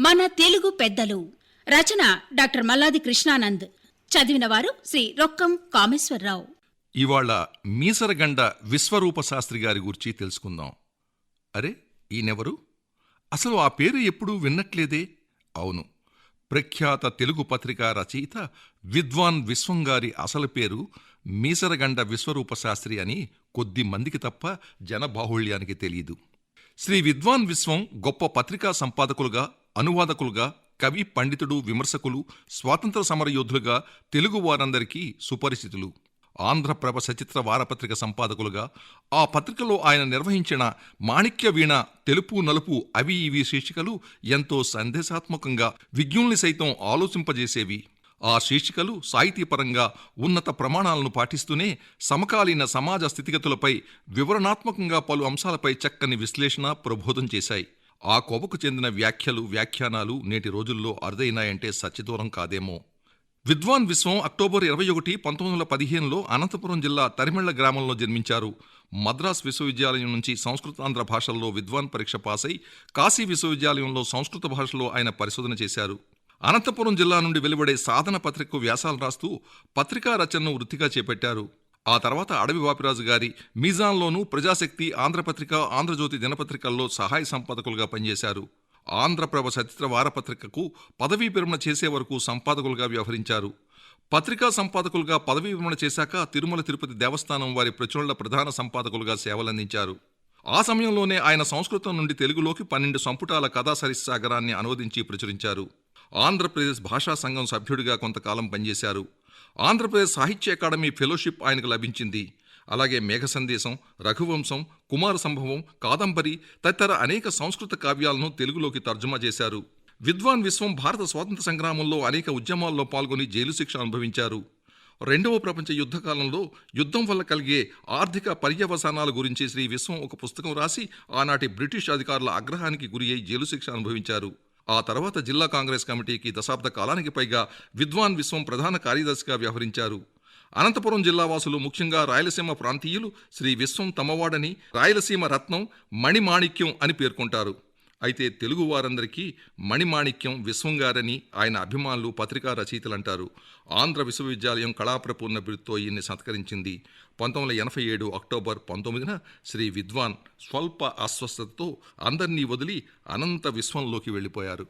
మన తెలుగు పెద్దలు. రచన డాక్టర్ మల్లాది కృష్ణానంద్. చదివిన వారు శ్రీ రొక్కం కామేశ్వరరావు. ఇవాళ మీసరగండ విశ్వరూప శాస్త్రి గారి గురించి తెలుసుకుందాం. అరే ఈయనెవరు? అసలు ఆ పేరు ఎప్పుడూ విన్నట్లేదే? అవును ప్రఖ్యాత తెలుగు పత్రికా రచయిత విద్వాన్ విశ్వం గారి అసలు పేరు మీసరగండ విశ్వరూప శాస్త్రి అని కొద్ది మందికి తప్ప జనబాహుళ్యానికి తెలియదు శ్రీ విద్వాన్ విశ్వం గొప్ప పత్రికా సంపాదకులుగా అనువాదకులుగా కవి పండితుడు విమర్శకులు స్వాతంత్ర సమరయోధులుగా తెలుగు వారందరికీ సుపరిచితులు. ఆంధ్రప్రభ సచిత్ర వారపత్రిక సంపాదకులుగా ఆ పత్రికలో ఆయన నిర్వహించిన మాణిక్య వీణ తెలుపు నలుపు అవి ఇవి శీర్షికలు ఎంతో సందేశాత్మకంగా విజ్ఞుల్ని సైతం ఆలోచింపజేసేవి. ఆ శీర్షికలు సాహితీపరంగా ఉన్నత ప్రమాణాలను పాటిస్తూనే సమకాలీన సమాజ స్థితిగతులపై వివరణాత్మకంగా పలు అంశాలపై చక్కని విశ్లేషణ ప్రబోధం చేశాయి. ఆ కోవకు చెందిన వ్యాఖ్యలు వ్యాఖ్యానాలు నేటి రోజుల్లో అరుదైనాయంటే సత్యదూరం కాదేమో. విద్వాన్ విశ్వం అక్టోబర్ ఇరవై ఒకటి పంతొమ్మిది వందల పదిహేనులో అనంతపురం జిల్లా తరిమెళ్ళ గ్రామంలో జన్మించారు. మద్రాస్ విశ్వవిద్యాలయం నుంచి సంస్కృతాంధ్ర భాషల్లో విద్వాన్ పరీక్ష పాసై కాశీ విశ్వవిద్యాలయంలో సంస్కృత భాషలో ఆయన పరిశోధన చేశారు. అనంతపురం జిల్లా నుండి వెలువడే సాధన పత్రికకు వ్యాసాలు రాస్తూ పత్రికా రచనను వృత్తిగా చేపట్టారు. ఆ తర్వాత అడవి వాపిరాజు గారి మీజాన్లోనూ ప్రజాశక్తి ఆంధ్రపత్రిక ఆంధ్రజ్యోతి దినపత్రికల్లో సహాయ సంపాదకులుగా పనిచేశారు. ఆంధ్రప్రభ సచిత్ర వారపత్రికకు పదవీ విరమణ చేసే వరకు సంపాదకులుగా వ్యవహరించారు. పత్రికా సంపాదకులుగా పదవీ విరమణ చేశాక తిరుమల తిరుపతి దేవస్థానం వారి ప్రచురణల ప్రధాన సంపాదకులుగా సేవలందించారు. ఆ సమయంలోనే ఆయన సంస్కృతం నుండి తెలుగులోకి పన్నెండు సంపుటాల కథా సరిసాగరాన్ని అనువదించి ప్రచురించారు. ఆంధ్రప్రదేశ్ భాషా సంఘం సభ్యుడిగా కొంతకాలం పనిచేశారు. ఆంధ్రప్రదేశ్ సాహిత్య అకాడమీ ఫెలోషిప్ ఆయనకు లభించింది. అలాగే మేఘ సందేశం రఘువంశం కుమార సంభవం కాదంబరి తదితర అనేక సంస్కృత కావ్యాలను తెలుగులోకి తర్జుమా చేశారు. విద్వాన్ విశ్వం భారత స్వాతంత్ర సంగ్రామంలో అనేక ఉద్యమాల్లో పాల్గొని జైలు శిక్ష అనుభవించారు. రెండవ ప్రపంచ యుద్ధ కాలంలో యుద్ధం వల్ల కలిగే ఆర్థిక పర్యవసానాల గురించి శ్రీ విశ్వం ఒక పుస్తకం రాసి ఆనాటి బ్రిటిష్ అధికారుల ఆగ్రహానికి గురి అయి జైలు శిక్ష అనుభవించారు. ఆ తర్వాత జిల్లా కాంగ్రెస్ కమిటీకి దశాబ్ద కాలానికి పైగా విద్వాన్ విశ్వం ప్రధాన కార్యదర్శిగా వ్యవహరించారు. అనంతపురం జిల్లా వాసులు ముఖ్యంగా రాయలసీమ ప్రాంతీయులు శ్రీ విశ్వం తమవాడని రాయలసీమ రత్నం మణిమాణిక్యం అని పేర్కొంటారు. అయితే తెలుగు వారందరికీ మణిమాణిక్యం విశ్వంగారని ఆయన అభిమానులు పత్రికా రచయితలు అంటారు ఆంధ్ర విశ్వవిద్యాలయం కళాప్రపూర్ణ బిరుదుతో ఈయన్ని సత్కరించింది. పంతొమ్మిది వందల ఎనభై ఏడు అక్టోబర్ పంతొమ్మిదిన శ్రీ విద్వాన్ స్వల్ప అస్వస్థతతో అందరినీ వదిలి అనంత విశ్వంలోకి వెళ్ళిపోయారు.